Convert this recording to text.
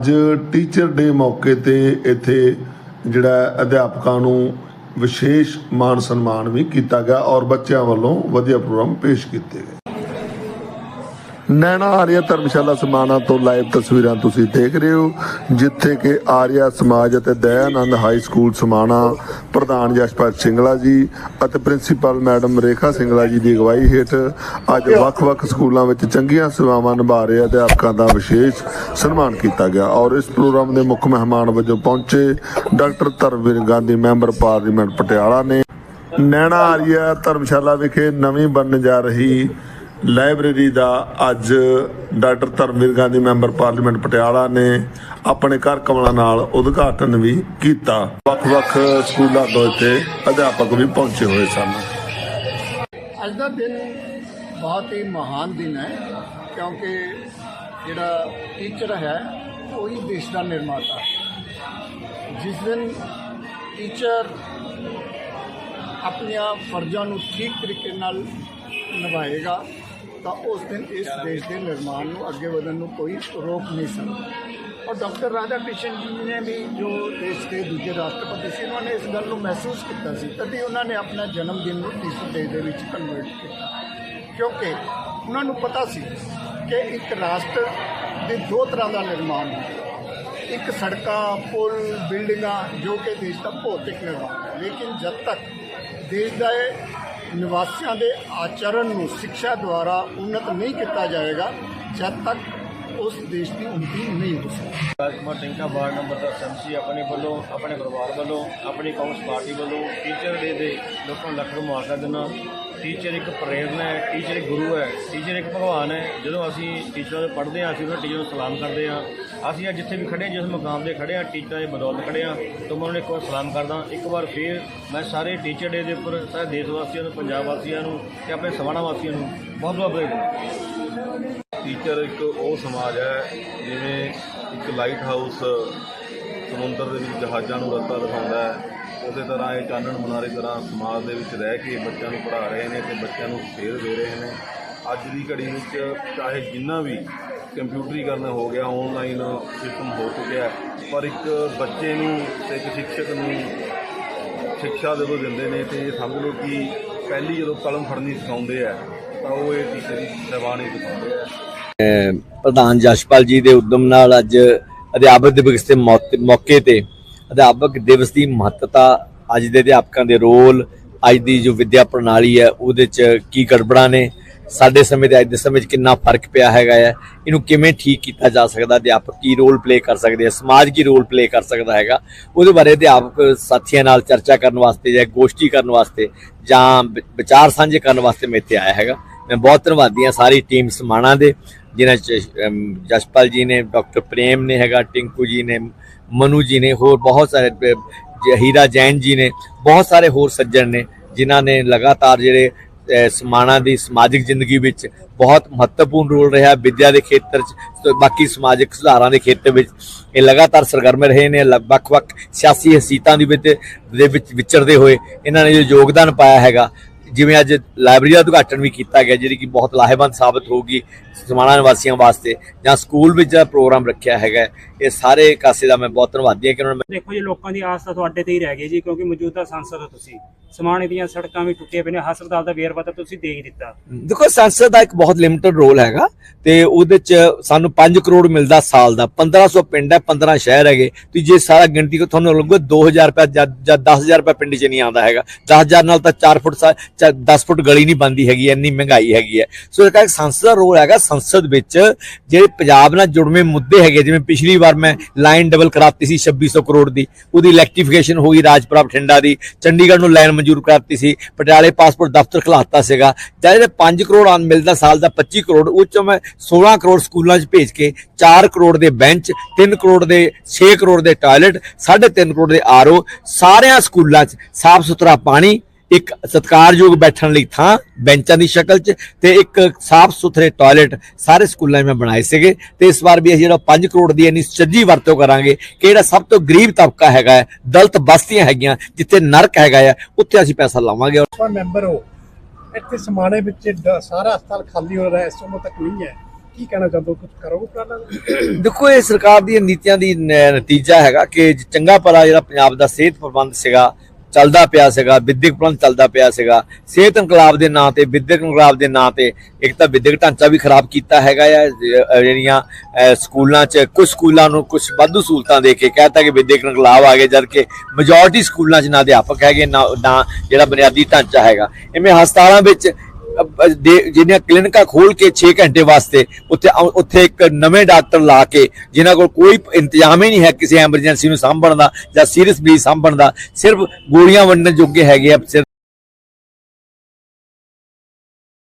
ਅੱਜ teacher day ਮੌਕੇ ਤੇ ਇੱਥੇ ਜਿਹੜਾ ਅਧਿਆਪਕਾਂ ਨੂੰ ਵਿਸ਼ੇਸ਼ ਮਾਨ ਸਨਮਾਨ ਵੀ ਕੀਤਾ ਗਿਆ ਔਰ ਬੱਚਿਆਂ ਵੱਲੋਂ ਵਧੀਆ ਪ੍ਰੋਗਰਾਮ ਪੇਸ਼ ਕੀਤੇ ਗਏ। ਨੈਣਾ ਆਰੀਆ ਧਰਮਸ਼ਾਲਾ ਸਮਾਣਾ ਤੋਂ ਲਾਈਵ ਤਸਵੀਰਾਂ ਤੁਸੀਂ ਦੇਖ ਰਹੇ ਹੋ, ਜਿੱਥੇ ਕਿ ਆਰੀਆ ਸਮਾਜ ਅਤੇ ਦਇਆਨੰਦ ਹਾਈ ਸਕੂਲ ਸਮਾਣਾ ਪ੍ਰਧਾਨ ਜਸਪਾਲ ਸਿੰਗਲਾ ਜੀ ਅਤੇ ਪ੍ਰਿੰਸੀਪਲ ਮੈਡਮ ਰੇਖਾ ਸਿੰਗਲਾ ਜੀ ਦੀ ਅਗਵਾਈ ਹੇਠ ਅੱਜ ਵੱਖ-ਵੱਖ ਸਕੂਲਾਂ ਵਿੱਚ ਚੰਗੀਆਂ ਸੇਵਾਵਾਂ ਨਿਭਾ ਰਹੇ ਅਧਿਆਪਕਾਂ ਦਾ ਵਿਸ਼ੇਸ਼ ਸਨਮਾਨ ਕੀਤਾ ਗਿਆ ਔਰ ਇਸ ਪ੍ਰੋਗਰਾਮ ਦੇ ਮੁੱਖ ਮਹਿਮਾਨ ਵਜੋਂ ਪਹੁੰਚੇ doctor Dharamvir Gandhi, member parliament Patiala ਨੇ। ਨੈਣਾ ਆਰੀਆ ਧਰਮਸ਼ਾਲਾ ਵਿਖੇ ਨਵੀਂ ਬਣਨ ਜਾ ਰਹੀ ਲਾਇਬ੍ਰੇਰੀ ਦਾ ਅੱਜ doctor Dharamvir Gandhi, member parliament Patiala ਨੇ ਆਪਣੇ ਘਰ ਕਮਲਾਂ ਨਾਲ ਉਦਘਾਟਨ ਵੀ ਕੀਤਾ। ਵੱਖ-ਵੱਖ ਸਕੂਲਾਂ ਤੋਂ ਇੱਥੇ ਅਧਿਆਪਕ ਵੀ ਪਹੁੰਚੇ ਹੋਏ ਸਨ। ਅੱਜ ਦਾ ਦਿਨ ਬਹੁਤ ਹੀ ਮਹਾਨ ਦਿਨ ਹੈ, ਕਿਉਂਕਿ ਜਿਹੜਾ ਟੀਚਰ ਹੈ, ਉਹ ਹੀ ਦੇਸ਼ ਦਾ ਨਿਰਮਾਤਾ। ਜਿਸ ਦਿਨ ਟੀਚਰ ਆਪਣੀਆਂ ਫਰਜ਼ਾਂ ਨੂੰ ਠੀਕ ਤਰੀਕੇ ਨਾਲ ਨਿਭਾਏਗਾ ਤਾਂ ਉਸ ਦਿਨ ਇਸ ਦੇਸ਼ ਦੇ ਨਿਰਮਾਣ ਨੂੰ, ਅੱਗੇ ਵਧਣ ਨੂੰ ਕੋਈ ਰੋਕ ਨਹੀਂ ਸਕਦਾ। ਔਰ ਡਾਕਟਰ ਰਾਧਾ ਕ੍ਰਿਸ਼ਨ ਜੀ ਨੇ ਵੀ ਜੋ ਦੇਸ਼ ਦੇ ਦੂਜੇ ਰਾਸ਼ਟਰਪਤੀ ਸੀ, ਉਹਨਾਂ ਨੇ ਇਸ ਗੱਲ ਨੂੰ ਮਹਿਸੂਸ ਕੀਤਾ ਸੀ, ਤਦੇ ਉਹਨਾਂ ਨੇ ਆਪਣਾ ਜਨਮ ਦਿਨ ਨੂੰ ਤੀਸਰੇ ਡੇ ਦੇ ਵਿੱਚ ਕਨਵਰਟ ਕੀਤਾ। ਕਿਉਂਕਿ ਉਹਨਾਂ ਨੂੰ ਪਤਾ ਸੀ ਕਿ ਇੱਕ ਰਾਸ਼ਟਰ ਦੇ ਦੋ ਤਰ੍ਹਾਂ ਦਾ ਨਿਰਮਾਣ ਹੈ। ਇੱਕ ਸੜਕਾਂ, ਪੁਲ, ਬਿਲਡਿੰਗਾਂ, ਜੋ ਕਿ ਦੇਸ਼ ਦਾ ਭੌਤਿਕ ਨਿਰਮਾਣ ਹੈ। ਲੇਕਿਨ ਜਦ ਤੱਕ ਦੇਸ਼ ਦਾ ਇਹ ਨਿਵਾਸੀਆਂ ਦੇ ਆਚਰਣ ਨੂੰ ਸਿੱਖਿਆ ਦੁਆਰਾ ਉન્નਤ ਨਹੀਂ ਕੀਤਾ ਜਾਏਗਾ, ਜਦ ਤੱਕ ਉਸ ਦੇਸ਼ ਦੀ ਉੱਨਤੀ ਨਹੀਂ ਹੋ ਸਕਦੀ Rajkumar Tinka ward number 10 MC ਆਪਣੇ ਵੱਲੋਂ, ਆਪਣੇ ਪਰਿਵਾਰ ਵੱਲੋਂ, ਆਪਣੀ ਕਾਂਗਰਸ ਪਾਰਟੀ ਵੱਲੋਂ ਟੀਚਰ ਡੇ ਦੇ ਲੋਕਾਂ ਨੂੰ ਲੱਖ ਰੁਪਏ ਮੁਆਵਜ਼ਾ ਦੇਣਾ ਟੀਚਰ ਇੱਕ ਪ੍ਰੇਰਨਾ ਹੈ ਟੀਚਰ ਇੱਕ ਗੁਰੂ ਹੈ ਟੀਚਰ ਇੱਕ ਭਗਵਾਨ ਹੈ। ਜਦੋਂ ਅਸੀਂ ਟੀਚਰਾਂ ਤੋਂ ਪੜ੍ਹਦੇ ਹਾਂ ਅਸੀਂ ਉਹਨਾਂ ਟੀਚਰ ਨੂੰ ਸਲਾਮ ਕਰਦੇ ਹਾਂ। ਅਸੀਂ ਅੱਜ ਜਿੱਥੇ ਵੀ ਖੜੇ ਹਾਂ, ਜਿਸ ਮੁਕਾਮ ਤੇ ਖੜੇ ਹਾਂ ਟੀਚਰਾਂ ਦੇ ਬਦੌਲਤ ਖੜੇ ਹਾਂ ਤਾਂ ਮੈਂ ਉਹਨਾਂ ਨੂੰ ਇੱਕ ਵਾਰ ਸਲਾਮ ਕਰਦਾ ਇੱਕ ਵਾਰ ਫੇਰ ਮੈਂ ਸਾਰੇ ਟੀਚਰ ਡੇ ਦੇ ਉੱਪਰ ਸਾਰੇ ਦੇਸ਼ ਵਾਸੀਆਂ ਨੂੰ ਪੰਜਾਬ ਵਾਸੀਆਂ ਨੂੰ ਤੇ ਆਪਣੇ ਸਵਾਣਾ ਵਾਸੀਆਂ ਨੂੰ ਬਹੁਤ ਬਹੁਤ ਵਧਾਈ ਦਿੰਦਾ ਟੀਚਰ ਇੱਕ ਉਹ ਸਮਾਜ ਹੈ ਜਿਵੇਂ ਇੱਕ ਲਾਈਟ ਹਾਊਸ ਸਮੁੰਦਰ ਦੇ ਵਿੱਚ ਜਹਾਜ਼ਾਂ ਨੂੰ ਰਸਤਾ ਦਿਖਾਉਂਦਾ ਹੈ। ਉਸੇ ਤਰ੍ਹਾਂ ਇਹ ਚਾਨਣ ਮੁਨਾਰੇ ਤਰ੍ਹਾਂ ਸਮਾਜ ਦੇ ਵਿੱਚ ਰਹਿ ਕੇ ਬੱਚਿਆਂ ਨੂੰ ਪੜ੍ਹਾ ਰਹੇ ਨੇ ਤੇ ਬੱਚਿਆਂ ਨੂੰ ਸੇਧ ਦੇ ਰਹੇ ਨੇ। ਅੱਜ ਦੀ ਘੜੀ ਵਿੱਚ ਚਾਹੇ ਜਿੰਨਾ ਵੀ ਕੰਪਿਊਟਰੀਕਰਨ ਹੋ ਗਿਆ ਆਨਲਾਈਨ ਸਿਸਟਮ ਹੋ ਚੁੱਕਿਆ ਪਰ ਇੱਕ ਬੱਚੇ ਨੂੰ ਤੇ ਇੱਕ ਸ਼ਿਕਸ਼ਕ ਨੂੰ ਸਿੱਖਿਆ ਜਦੋਂ ਦਿੰਦੇ ਨੇ ਤੇ ਸਮਝ ਲਓ ਕਿ ਪਹਿਲੀ ਜਦੋਂ ਕਲਮ ਫੜਨੀ ਸਿਖਾਉਂਦੇ ਆ, ਤਾਂ ਉਹ ਇਹ ਟੀਚਰ ਦੀ ਸੇਵਾਣੀ ਦਿਖਾਉਂਦੇ ਆ। ਪ੍ਰਧਾਨ ਜਸ਼ਪਾਲ ਜੀ ਦੇ ਉਦਮ ਨਾਲ ਅੱਜ ਅਧਿਆਪਕ ਦਿਵਸ ਦੇ ਮੌਕੇ ਤੇ ਅਧਿਆਪਕ ਦਿਵਸ ਦੀ ਮਹੱਤਤਾ, ਅੱਜ ਦੇ ਅਧਿਆਪਕਾਂ ਦੇ ਰੋਲ, ਅੱਜ ਦੀ ਜੋ ਵਿਦਿਆ ਪ੍ਰਣਾਲੀ ਹੈ, ਉਹਦੇ ਚ ਕੀ ਗੜਬੜਾਂ ਨੇ, ਸਾਡੇ ਸਮੇਂ ਤੇ ਅੱਜ ਦੇ ਸਮੇਂ 'ਚ ਕਿੰਨਾ ਫ਼ਰਕ ਪਿਆ ਹੈਗਾ ਹੈ, ਇਹਨੂੰ ਕਿਵੇਂ ਠੀਕ ਕੀਤਾ ਜਾ ਸਕਦਾ, ਅਧਿਆਪਕ ਕੀ ਰੋਲ ਪਲੇ ਕਰ ਸਕਦੇ ਆ ਸਮਾਜ ਕੀ ਰੋਲ ਪਲੇ ਕਰ ਸਕਦਾ ਹੈਗਾ, ਉਹਦੇ ਬਾਰੇ ਅਧਿਆਪਕ ਸਾਥੀਆਂ ਨਾਲ ਚਰਚਾ ਕਰਨ ਵਾਸਤੇ ਜਾਂ ਗੋਸ਼ਟੀ ਕਰਨ ਵਾਸਤੇ ਜਾਂ ਵਿਚਾਰ ਸਾਂਝੇ ਕਰਨ ਵਾਸਤੇ ਮੈਂ ਇੱਥੇ ਆਇਆ ਹੈਗਾ। ਮੈਂ ਬਹੁਤ ਧੰਨਵਾਦੀ ਹਾਂ ਸਾਰੀ ਟੀਮ ਸਮਾਣਾ ਦੇ ਜਿਨ੍ਹਾਂ ਚ ਜਸਪਾਲ ਜੀ ਨੇ ਡਾਕਟਰ ਪ੍ਰੇਮ ਨੇ ਹੈਗਾ ਟਿੰਕੂ ਜੀ ਨੇ ਮਨੂ ਜੀ ਨੇ ਹੋਰ ਬਹੁਤ ਸਾਰੇ ਹੀਰਾ ਜੈਨ ਜੀ ਨੇ ਬਹੁਤ ਸਾਰੇ ਹੋਰ ਸੱਜਣ ਨੇ ਜਿਨ੍ਹਾਂ ਨੇ ਲਗਾਤਾਰ ਜਿਹੜੇ ਅ, ਸਮਾਣਾ ਦੀ ਸਮਾਜਿਕ ਜ਼ਿੰਦਗੀ ਵਿੱਚ ਬਹੁਤ ਮਹੱਤਵਪੂਰਨ ਰੋਲ ਰਿਹਾ ਵਿਦਿਆ ਦੇ ਖੇਤਰ 'ਚ ਬਾਕੀ ਸਮਾਜਿਕ ਸੁਧਾਰਾਂ ਦੇ ਖੇਤਰ ਵਿੱਚ ਇਹ ਲਗਾਤਾਰ ਸਰਗਰਮ ਰਹੇ ਨੇ ਲ- ਵੱਖ-ਵੱਖ ਸਿਆਸੀ ਹਸੀਤਾਂ ਦੇ ਵਿੱਚ ਦੇ ਵਿੱਚ ਵਿਚਰਦੇ ਹੋਏ ਇਹਨਾਂ ਨੇ ਜੋ ਯੋਗਦਾਨ ਪਾਇਆ ਹੈਗਾ ਜਿਵੇਂ ਅੱਜ ਲਾਇਬ੍ਰੇਰੀ ਦਾ ਉਦਘਾਟਨ ਵੀ ਕੀਤਾ ਗਿਆ ਜਿਹੜੀ ਕਿ ਬਹੁਤ ਲਾਹੇਵੰਦ ਸਾਬਤ ਹੋਊਗੀ ਸਮਾਣਾ ਨਿਵਾਸੀਆਂ ਵਾਸਤੇ ਜਾਂ ਸਕੂਲ ਵਿੱਚ ਜਿਹੜਾ ਪ੍ਰੋਗਰਾਮ ਰੱਖਿਆ ਹੈਗਾ ਇਹ ਸਾਰੇ ਕਾਸੇ ਦਾ ਮੈਂ ਬਹੁਤ ਧੰਨਵਾਦੀ ਹਾਂ ਕਿ ਉਹਨਾਂ ਨੇ ਦੇਖੋ ਜੀ ਲੋਕਾਂ ਦੀ ਆਸ ਤਾਂ ਤੁਹਾਡੇ ਤੇ ਹੀ ਰਹਿ ਗਈ ਜੀ ਕਿਉਂਕਿ ਮੌਜੂਦਾ ਸੰਸਦ ਹੋ ਤੁਸੀਂ। ਸਮਾਣੇ ਦੀਆਂ ਸੜਕਾਂ ਵੀ ਟੁੱਟੀਆਂ ਪਈਆਂ ਨੇ ਹਸਪਤਾਲ ਦਾ ਵੇਰਵਾ ਤਾਂ ਤੁਸੀਂ ਦੇ ਹੀ ਦਿੱਤਾ। ਦੇਖੋ ਸੰਸਦ ਦਾ ਇੱਕ ਬਹੁਤ ਲਿਮਟਿਡ ਰੋਲ ਹੈਗਾ ਤੇ ਉਹਦੇ ਚ ਸਾਨੂੰ 5 ਕਰੋੜ ਮਿਲਦਾ ਸਾਲ ਦਾ 1500 ਪਿੰਡ ਹੈ 15 ਸ਼ਹਿਰ ਹੈਗੇ ਤੁਸੀਂ ਜੇ ਸਾਰਾ ਗਿਣਤੀ ਕੋ ਤੁਹਾਨੂੰ ਲੱਗੂਗਾ 2000 ਰੁਪਏ ਜਾਂ ਜਾਂ 10000 ਰੁਪਏ ਪਿੰਡ 'ਚ ਨਹੀਂ ਆਉਂਦਾ ਹੈਗਾ। 10000 ਨਾਲ ਤਾਂ 4 ਫੁੱਟ 10 ਫੁੱਟ ਗਲੀ ਨਹੀਂ ਬਣਦੀ ਹੈਗੀ, ਇੰਨੀ ਮਹਿੰਗਾਈ ਹੈਗੀ ਹੈ। ਸੋ ਇਹ ਕਹਿੰਦਾ ਸੰਸਦ ਦਾ ਰੋਲ ਹੈਗਾ। ਸੰਸਦ ਵਿੱਚ ਜਿਹੜੇ ਪੰਜਾਬ ਨਾਲ ਜੁੜਵੇਂ ਮੁੱਦੇ ਹੈਗੇ, ਜਿਵੇਂ ਪਿਛਲੀ ਵਾਰ ਮੈਂ ਲਾਈਨ ਡਬਲ ਕਰਾਤੀ ਸੀ 2600 ਕਰੋੜ ਦੀ। ਉਹਦੀ ਇਲੈਕਟ੍ਰੀਫਿਕੇਸ਼ਨ ਹੋਈ ਰਾਜਪੁਰਾ ਬਠਿੰਡਾ ਦੀ। ਚੰਡੀਗੜ੍ਹ ਨੂੰ ਲਾਈਨ ਮਨਜ਼ੂਰ ਕਰਾਤੀ ਸੀ। ਪਟਿਆਲੇ ਪਾਸਪੋਰਟ ਦਫ਼ਤਰ ਖੁਲਾਤਾ ਸੀਗਾ। ਜਾਂ ਜਿਹੜੇ 5 ਕਰੋੜ ਆਨ ਮਿਲਦਾ, ਸਾਲ ਦਾ 25 ਕਰੋੜ। ਉਹ ਚੋਂ ਮੈਂ 16 ਕਰੋੜ ਸਕੂਲਾਂ 'ਚ ਭੇਜ ਕੇ 4 ਕਰੋੜ ਦੇ ਬੈਂਚ 3 ਕਰੋੜ ਦੇ 6 ਕਰੋੜ ਦੇ ਟਾਇਲਟ 3.5 ਕਰੋੜ ਦੇ ਆਰਓ ਸਾਰਿਆਂ ਸਕੂਲਾਂ 'ਚ ਸਾਫ਼ ਸੁਥਰਾ ਪਾਣੀ ਇੱਕ ਸਤਿਕਾਰਯੋਗ ਬੈਠਣ ਲਈ ਥਾਂ ਬੈਂਚਾਂ ਦੀ ਸ਼ਕਲ 'ਚ ਤੇ ਇੱਕ ਸਾਫ਼ ਸੁਥਰੇ ਟਾਇਲਟ ਸਾਰੇ ਸਕੂਲਾਂ 'ਚ ਮੈਂ ਬਣਾਏ ਸੀਗੇ ਤੇ ਇਸ ਵਾਰ ਵੀ ਅਸੀਂ ਜਿਹੜਾ 5 ਕਰੋੜ ਦੀ ਇੰਨੀ ਸੱਜੀ ਵਰਤੋਂ ਕਰਾਂਗੇ ਕਿ ਜਿਹੜਾ ਸਭ ਤੋਂ ਗਰੀਬ ਤਬਕਾ ਹੈਗਾ ਹੈ ਦਲਿਤ ਬਸਤੀਆਂ ਹੈਗੀਆਂ ਜਿੱਥੇ ਨਰਕ ਹੈਗਾ ਆ ਉੱਥੇ ਅਸੀਂ ਪੈਸਾ ਲਾਵਾਂਗੇ। ਭਾਜਪਾ ਮੈਂਬਰ ਹੋ ਇੱਥੇ ਸਮਾਣੇ ਵਿੱਚ ਸਾਰਾ ਹਸਪਤਾਲ ਖਾਲੀ ਹੋ ਰਿਹਾ ਇਸ ਸਮੇਂ ਤੱਕ ਨਹੀਂ ਹੈ। ਕੀ ਕਹਿਣਾ ਚਾਹੁੰਦੇ ਕੁਝ ਕਰੋਗੇ ਪਲਾਨ ਦੇਖੋ ਇਹ ਸਰਕਾਰ ਦੀਆਂ ਨੀਤੀਆਂ ਦੀ ਨਤੀਜਾ ਹੈਗਾ ਕਿ ਚੰਗਾ ਭਲਾ ਜਿਹੜਾ ਪੰਜਾਬ ਦਾ ਸਿਹਤ ਪ੍ਰਬੰਧ ਸੀਗਾ ਚੱਲਦਾ ਪਿਆ ਸੀਗਾ, ਵਿਦਿਅਕ ਪ੍ਰਬੰਧ ਚੱਲਦਾ ਪਿਆ ਸੀਗਾ। ਸਿਹਤ ਇਨਕਲਾਬ ਦੇ ਨਾਂ ਤੇ, ਵਿਦਿਅਕ ਇਨਕਲਾਬ ਦੇ ਨਾਂ ਤੇ ਇੱਕ ਤਾਂ ਵਿਦਿਅਕ ਢਾਂਚਾ ਵੀ ਖਰਾਬ ਕੀਤਾ ਹੈਗਾ ਆ ਜਿਹੜੀਆਂ ਸਕੂਲਾਂ 'ਚ ਕੁਝ ਸਕੂਲਾਂ ਨੂੰ ਕੁਝ ਵਾਧੂ ਸਹੂਲਤਾਂ ਦੇ ਕੇ ਕਹਿਤਾ ਕਿ ਵਿਦਿਅਕ ਇਨਕਲਾਬ ਆ ਗਏ, ਜਦ ਕਿ ਮੈਜੋਰਟੀ ਸਕੂਲਾਂ 'ਚ ਨਾ ਅਧਿਆਪਕ ਹੈਗੇ ਨਾ ਜਿਹੜਾ ਬੁਨਿਆਦੀ ਢਾਂਚਾ ਹੈਗਾ। ਇਵੇਂ ਹਸਪਤਾਲਾਂ ਵਿੱਚ ਅਹ ਦੇ- ਕਲੀਨਿਕਾਂ ਖੋਲ ਕੇ 6 ਘੰਟੇ ਵਾਸਤੇ ਉੱਥੇ ਉੱਥੇ ਇੱਕ ਨਵੇਂ ਡਾਕਟਰ ਲਾ ਕੇ ਜਿਨ੍ਹਾਂ ਕੋਲ ਕੋਈ ਇੰਤਜ਼ਾਮ ਹੀ ਨਹੀਂ ਹੈ ਕਿਸੇ ਐਮਰਜੈਂਸੀ ਨੂੰ ਸਾਂਭਣ ਦਾ ਜਾਂ ਸੀਰੀਅਸ ਮਰੀਜ਼ ਸਾਂਭਣ ਦਾ, ਸਿਰਫ ਗੋਲੀਆਂ ਵੰਡਣ ਜੋਗੇ ਹੈਗੇ ਆ, ਸਿਰਫ